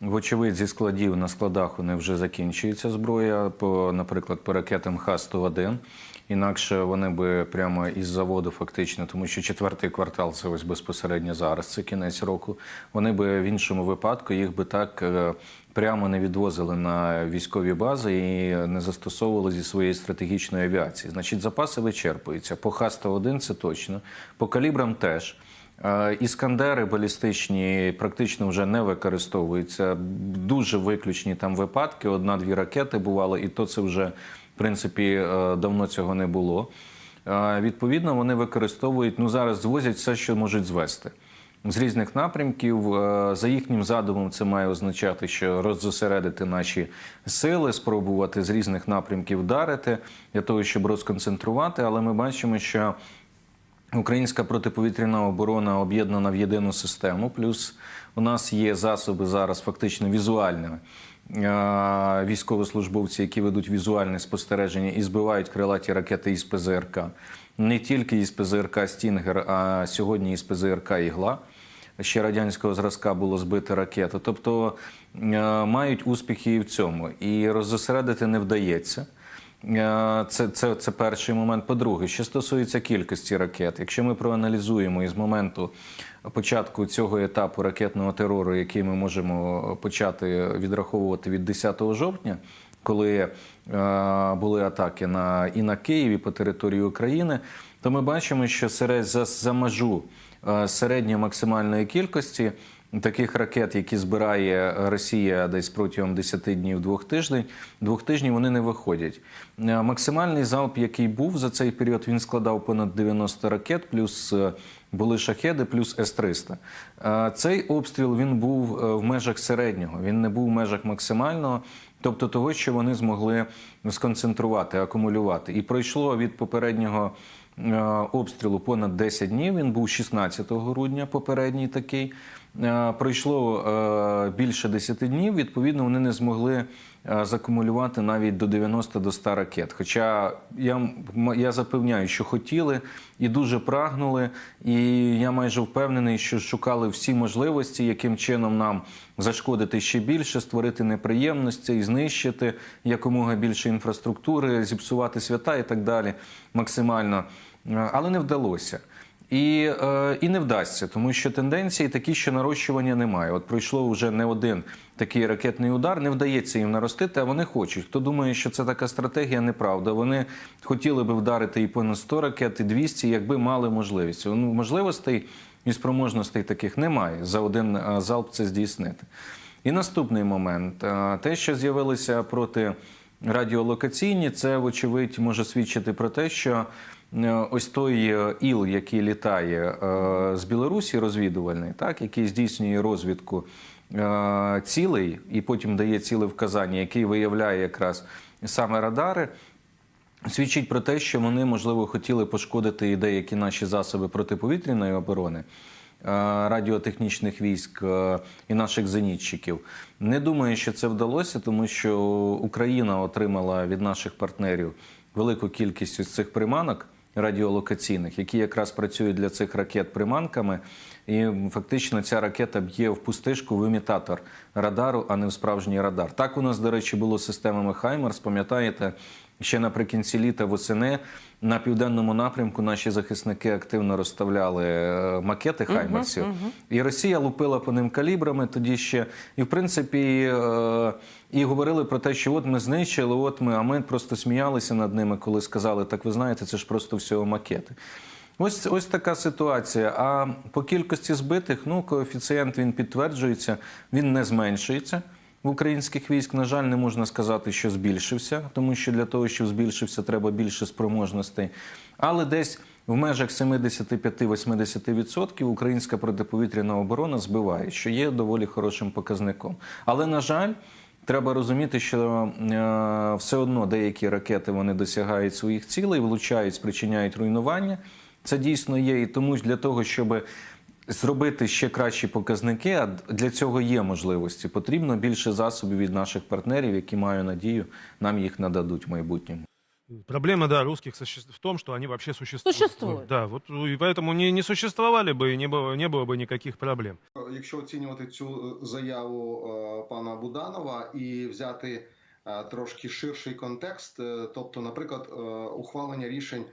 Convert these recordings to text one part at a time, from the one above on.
Вочевидь, зі складів на складах вони вже закінчується зброя, по, наприклад, по ракетам Х-101. Інакше вони би прямо із заводу, фактично, тому що четвертий квартал це ось безпосередньо зараз, це кінець року. Вони би в іншому випадку їх би так е, прямо не відвозили на військові бази і не застосовували зі своєї стратегічної авіації. Значить, запаси вичерпуються. По Х-101 це точно, по калібрам теж. Е, Іскандери балістичні практично вже не використовуються. Дуже виключні там випадки. Одна-дві ракети бувало, і то це вже в принципі е, давно цього не було. Е, Відповідно, вони використовують ну зараз звозять все, що можуть звести. З різних напрямків за їхнім задумом, це має означати, що роззосередити наші сили, спробувати з різних напрямків вдарити для того, щоб розконцентрувати. Але ми бачимо, що Українська протиповітряна оборона об'єднана в єдину систему. Плюс у нас є засоби зараз фактично візуальними. Військовослужбовці, які ведуть візуальне спостереження і збивають крилаті ракети із ПЗРК. Не тільки із ПЗРК Стінгер, а сьогодні із ПЗРК Ігла. Ще радянського зразка було збити ракети. Тобто мають успіхи і в цьому. І роззосередити не вдається. Е, Це, це, це перший момент. По-друге, що стосується кількості ракет, якщо ми проаналізуємо із моменту початку цього етапу ракетного терору, який ми можемо почати відраховувати від 10 жовтня, коли е, були атаки на і на Київ, і по території України, то ми бачимо, що серед за, за межу е, середньої максимальної кількості таких ракет, які збирає Росія десь протягом 10 днів двох тижнів, двох тижнів вони не виходять. Е, Максимальний залп, який був за цей період, він складав понад 90 ракет, плюс е, були шахеди, плюс С-300. Е, Цей обстріл він був в межах середнього, він не був в межах максимального. Тобто того, що вони змогли сконцентрувати, акумулювати. І пройшло від попереднього обстрілу понад 10 днів. Він був 16 грудня, попередній такий. Е, Пройшло е, більше 10 днів. Відповідно, вони не змогли е, закумулювати навіть до 90 до 100 ракет. Хоча я, я запевняю, що хотіли і дуже прагнули, і я майже впевнений, що шукали всі можливості, яким чином нам зашкодити ще більше, створити неприємності і знищити якомога більше інфраструктури, зіпсувати свята і так далі максимально. Але не вдалося. І, е, і не вдасться, тому що тенденції такі, що нарощування немає. От пройшло вже не один такий ракетний удар, не вдається їм наростити, а вони хочуть. Хто думає, що це така стратегія, неправда. Вони хотіли би вдарити і понад 100 ракет, і 200, якби мали можливість. Ну, можливостей і спроможностей таких немає за один е, залп це здійснити. І наступний момент: Е, те, що з'явилися проти радіолокаційні, це вочевидь може свідчити про те, що ось той е, іл, який літає е, з Білорусі, розвідувальний, так який здійснює розвідку е, цілей і потім дає ціле вказання, який виявляє якраз саме радари. Свідчить про те, що вони можливо хотіли пошкодити і деякі наші засоби протиповітряної оборони, е, радіотехнічних військ е, і наших зенітчиків. Не думаю, що це вдалося, тому що Україна отримала від наших партнерів велику кількість цих приманок радіолокаційних, які якраз працюють для цих ракет приманками. І фактично ця ракета б'є в пустишку в імітатор радару, а не в справжній радар. Так у нас, до речі, було з системами Хаймерс. Пам'ятаєте, ще наприкінці літа восени на південному напрямку наші захисники активно розставляли е, макети Хаймерсів. І Росія лупила по ним калібрами тоді ще. І в принципі, е, і говорили про те, що от ми знищили, от ми, а ми просто сміялися над ними, коли сказали, так ви знаєте, це ж просто всього макети. Ось ось така ситуація. А по кількості збитих, ну коефіцієнт він підтверджується, він не зменшується. В українських військ, на жаль, не можна сказати, що збільшився, тому що для того, щоб збільшився, треба більше спроможностей. Але десь в межах 75-80% українська протиповітряна оборона збиває, що є доволі хорошим показником. Але на жаль. Треба розуміти, що е, все одно деякі ракети вони досягають своїх цілей, влучають, спричиняють руйнування. Це дійсно є. І тому для того, щоб зробити ще кращі показники, а для цього є можливості. Потрібно більше засобів від наших партнерів, які маю надію, нам їх нададуть в майбутньому. Проблема, да, русских суще- в том, что они вообще существуют. Существуют. Да, вот ну, и поэтому не, не существовали бы и не было, не было бы никаких проблем. Якщо оцінювати цю е, заяву е, пана Буданова і взяти е, трошки ширший контекст, е, тобто, наприклад, е, ухвалення рішень е,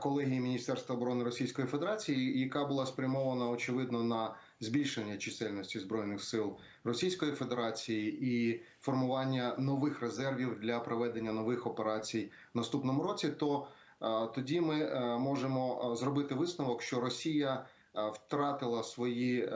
колегії Міністерства оборони Російської Федерації, яка була спрямована очевидно на збільшення чисельності збройних сил Російської Федерації і формування нових резервів для проведення нових операцій в наступному році, то е, тоді ми е, можемо е, зробити висновок, що Росія е, втратила свої, е,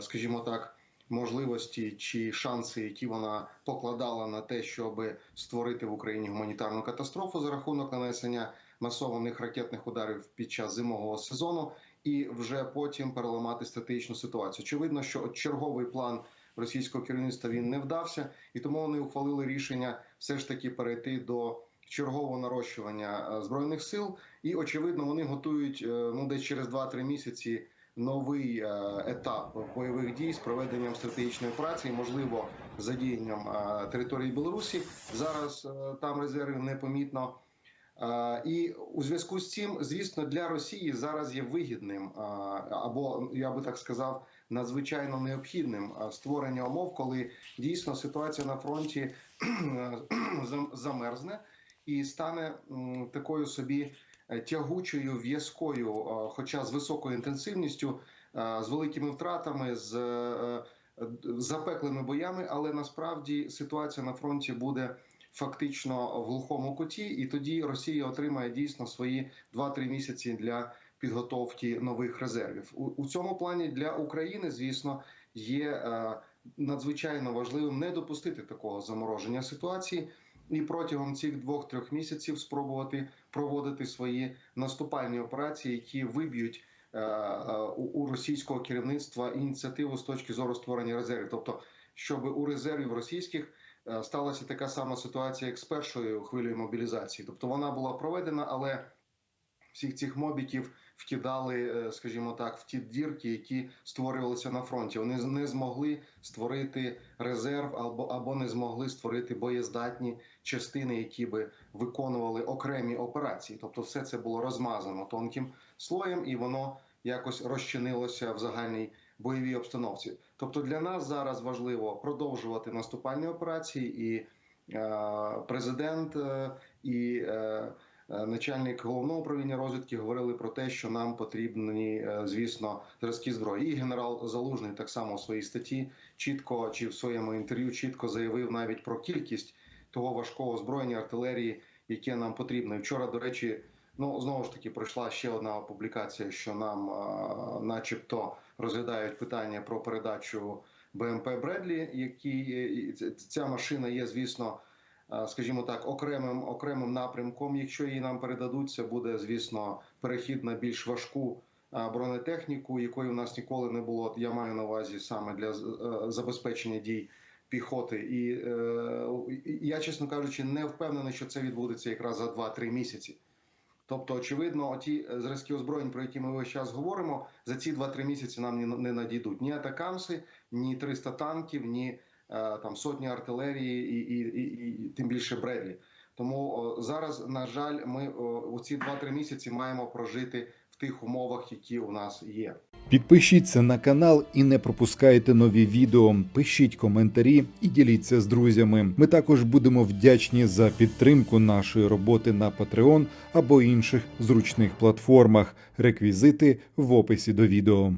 скажімо так, можливості чи шанси, які вона покладала на те, щоб створити в Україні гуманітарну катастрофу за рахунок нанесення масованих ракетних ударів під час зимового сезону, і вже потім переламати стратегічну ситуацію. Очевидно, що черговий план російського керівництва він не вдався, і тому вони ухвалили рішення все ж таки перейти до чергового нарощування е, збройних сил. І очевидно, вони готують е, ну десь через 2-3 місяці новий е, етап бойових дій з проведенням стратегічної операції, можливо, задіянням е, території Білорусі. Зараз е, там резервів непомітно. І у зв'язку з цим, звісно, для Росії зараз є вигідним або я би так сказав, надзвичайно необхідним створення умов, коли дійсно ситуація на фронті замерзне і стане такою собі тягучою в'язкою, е, хоча з високою інтенсивністю, е, з великими втратами, з е, е, запеклими боями, але насправді ситуація на фронті буде фактично в глухому куті, і тоді Росія отримає дійсно свої 2-3 місяці для підготовки нових резервів. У, цьому плані для України, звісно, є е, надзвичайно важливим не допустити такого замороження ситуації. І протягом цих двох-трьох місяців спробувати проводити свої наступальні операції, які виб'ють е, е, у, російського керівництва ініціативу з точки зору створення резервів, тобто щоб у резервів російських е, сталася така сама ситуація, як з першою хвилею мобілізації. Тобто вона була проведена, але всіх цих мобіків вкидали, е, скажімо так, в ті дірки, які створювалися на фронті. Вони не змогли створити резерв або, або не змогли створити боєздатні частини, які би виконували окремі операції. Тобто, все це було розмазано тонким слоєм, і воно якось розчинилося в загальній бойовій обстановці. Тобто для нас зараз важливо продовжувати наступальні операції, і е, президент е, і начальник головного управління розвідки говорили про те, що нам потрібні, е, звісно, зразки зброї. І генерал Залужний так само у своїй статті чітко чи в своєму інтерв'ю чітко заявив навіть про кількість того важкого озброєння артилерії, яке нам потрібно. І вчора, до речі, ну знову ж таки пройшла ще одна публікація, що нам, е, начебто, розглядають питання про передачу БМП Бредлі, які ця машина є, звісно, е, скажімо так, окремим окремим напрямком. Якщо її нам передадуть, це буде, звісно, перехід на більш важку е, бронетехніку, якої у нас ніколи не було. Я маю на увазі саме для е, забезпечення дій піхоти. І е, я, чесно кажучи, не впевнений, що це відбудеться якраз за 2-3 місяці. Тобто, очевидно, ті е, зразки озброєнь, про які ми весь час говоримо, за ці 2-3 місяці нам не- надійдуть ні атакамси, ні 300 танків, ні е, там сотні артилерії, і, і, і, і тим більше Бредлі. Тому зараз, на жаль, ми у ці 2-3 місяці маємо прожити в тих умовах, які у нас є. Підпишіться на канал і не пропускайте нові відео. Пишіть коментарі і діліться з друзями. Ми також будемо вдячні за підтримку нашої роботи на Patreon або інших зручних платформах. Реквізити в описі до відео.